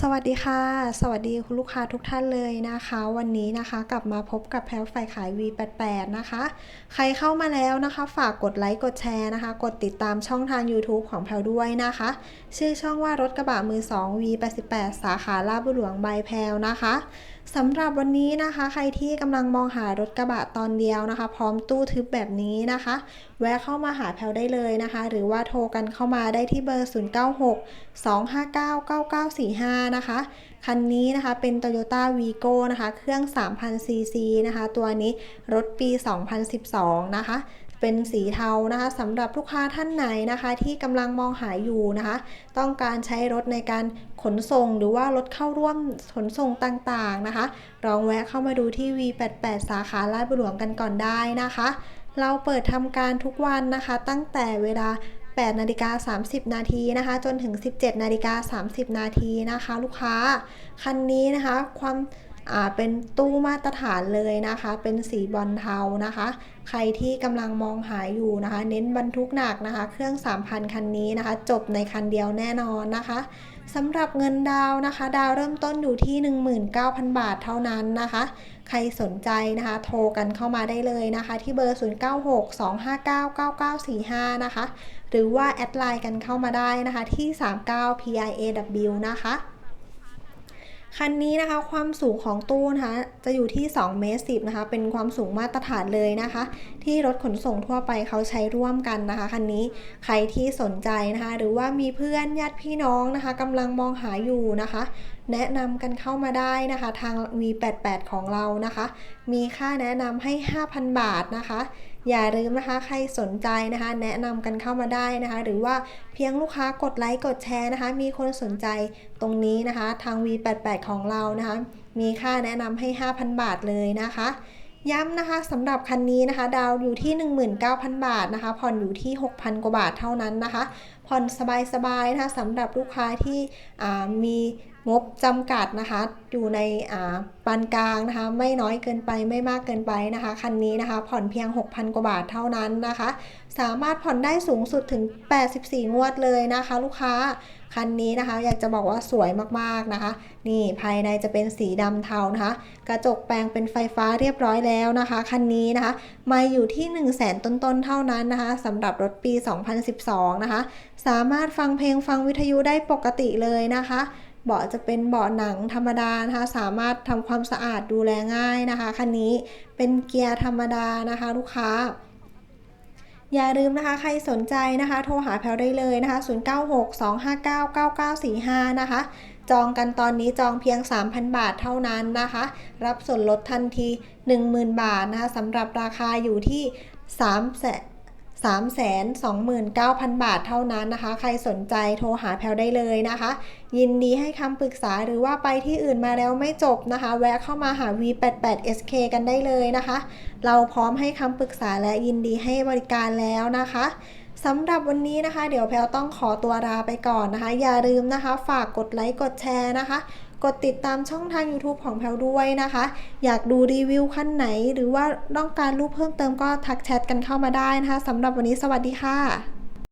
สวัสดีค่ะ สวัสดีคุณลูกค้าทุกท่านเลยนะคะ วันนี้นะคะกลับมาพบกับแพลวฝ่ายขาย V88 นะคะ ใครเข้ามาแล้วนะคะ ฝากกดไลค์กดแชร์นะคะ กดติดตามช่องทาง YouTube ของแพลวด้วยนะคะ ชื่อช่องว่ารถกระบะมือ 2 V88 สาขาลาดบุหลวงใบแพลวนะคะ สำหรับวันนี้นะคะ ใครที่กำลังมองหารถกระบะตอนเดียวนะคะ พร้อมตู้ทึบแบบนี้นะคะ แวะเข้ามาหาแพลวได้เลยนะคะ หรือว่าโทรกันเข้ามาได้ที่เบอร์ 096 259 9945 นะคะ คันนี้นะคะเป็น Toyota Vigo นะคะ เครื่อง 3,000ซีซีนะคะ ตัวนี้รถปี 2012 นะคะ เป็นสีเทานะคะสำหรับลูกค้าท่านไหนนะคะ ที่กำลังมองหาอยู่นะคะ ต้องการใช้รถในการขนส่งหรือว่ารถเข้าร่วมขนส่งต่างๆนะคะลองแวะเข้ามาดูที่ V88 สาขาลาดบุหลวงกันก่อนได้นะคะ เราเปิดทำการทุกวันนะคะ ตั้งแต่เวลา8นาฬิกา30 นาทีนะคะ จนถึง 17นาฬิกา30 นาทีนะคะ ลูกค้า คันนี้นะคะ ความ เป็นตู้มาตรฐานเลยนะคะ เป็นสีบอลเทานะคะ ใครที่กำลังมองหาอยู่นะคะ เน้นบรรทุกหนักนะคะ เครื่อง 3,000 คันนี้นะคะ จบในคันเดียวแน่นอนนะคะสำหรับเงินดาวนะคะ ดาวเริ่มต้นอยู่ที่ 19,000 บาทเท่านั้นนะคะ ใครสนใจนะคะ โทรกันเข้ามาได้เลยนะคะ ที่เบอร์ 0962599945 นะคะ หรือว่าแอดไลน์กันเข้ามาได้นะคะที่ 39 PIAW นะคะ คันนี้นะคะความสูงของตู้นะคะจะอยู่ที่2เมตร10นะคะเป็นความสูงมาตรฐานเลยนะคะ ที่รถขนส่งทั่วไปเขาใช้ร่วมกันนะคะคันนี้ใครที่สนใจนะคะ หรือว่ามีเพื่อนญาติพี่น้องนะคะกำลังมองหาอยู่นะคะ แนะนำกันเข้ามาได้นะคะ ทาง V88 ของเรานะคะ มีค่าแนะนำให้ 5,000 บาทนะคะ อย่าลืมนะคะ ใครสนใจนะคะ แนะนำกันเข้ามาได้นะคะ หรือว่าเพียงลูกค้ากดไลค์กดแชร์นะคะ มีคนสนใจตรงนี้นะคะ ทาง V88 ของเรานะคะ มีค่าแนะนำให้ 5,000 บาทเลยนะคะย้ำนะคะสำหรับคันนี้นะคะ ดาวอยู่ที่ 19,000 บาทนะคะ ผ่อนอยู่ที่ 6,000 กว่าบาทเท่านั้นนะคะ ผ่อนสบายๆนะคะสำหรับลูกค้าที่มี งบจำกัดนะคะ อยู่ในปานกลางนะคะ ไม่น้อยเกินไปไม่มากเกินไปนะคะ คันนี้นะคะ ผ่อนเพียง 6,000 กว่าบาทเท่านั้นนะคะ สามารถผ่อนได้สูงสุดถึง 84 งวดเลยนะคะ ลูกค้าคันนี้นะคะ อยากจะบอกว่าสวยมากๆนะคะ นี่ภายในจะเป็นสีดำเทานะคะ กระจกแปลงเป็นไฟฟ้าเรียบร้อยแล้วนะคะคันนี้นะคะ มาอยู่ที่ 1 0 0 0 0แสนต้นๆเท่านั้นนะคะสำหรับรถปี 2012 นะคะ สามารถฟังเพลงฟังวิทยุได้ปกติเลยนะคะ เบาะจะเป็นเบาะหนังธรรมดานะคะ สามารถทำความสะอาดดูแลง่ายนะคะ คันนี้เป็นเกียร์ธรรมดานะคะ ลูกค้า อย่าลืมนะคะ ใครสนใจนะคะ โทรหาแพลได้เลยนะคะ 0962599945 นะคะ จองกันตอนนี้จองเพียง 3,000 บาทเท่านั้นนะคะ รับส่วนลดทันที 10,000 บาทนะคะสำหรับราคาอยู่ที่3แสน 329,000 บาทเท่านั้นนะคะ ใครสนใจโทรหาแพลได้เลยนะคะ ยินดีให้คำปรึกษาหรือว่าไปที่อื่นมาแล้วไม่จบนะคะ แวะเข้ามาหา V88SK กันได้เลยนะคะ เราพร้อมให้คำปรึกษาและยินดีให้บริการแล้วนะคะสำหรับวันนี้นะคะ เดี๋ยวแพลต้องขอตัวลาไปก่อนนะคะ อย่าลืมนะคะ ฝากกดไลค์กดแชร์นะคะ กดติดตามช่องทาง YouTube ของแพลด้วยนะคะ อยากดูรีวิวขั้นไหน หรือว่าต้องการรูปเพิ่มเติมก็ทักแชทกันเข้ามาได้นะคะสำหรับวันนี้สวัสดีค่ะ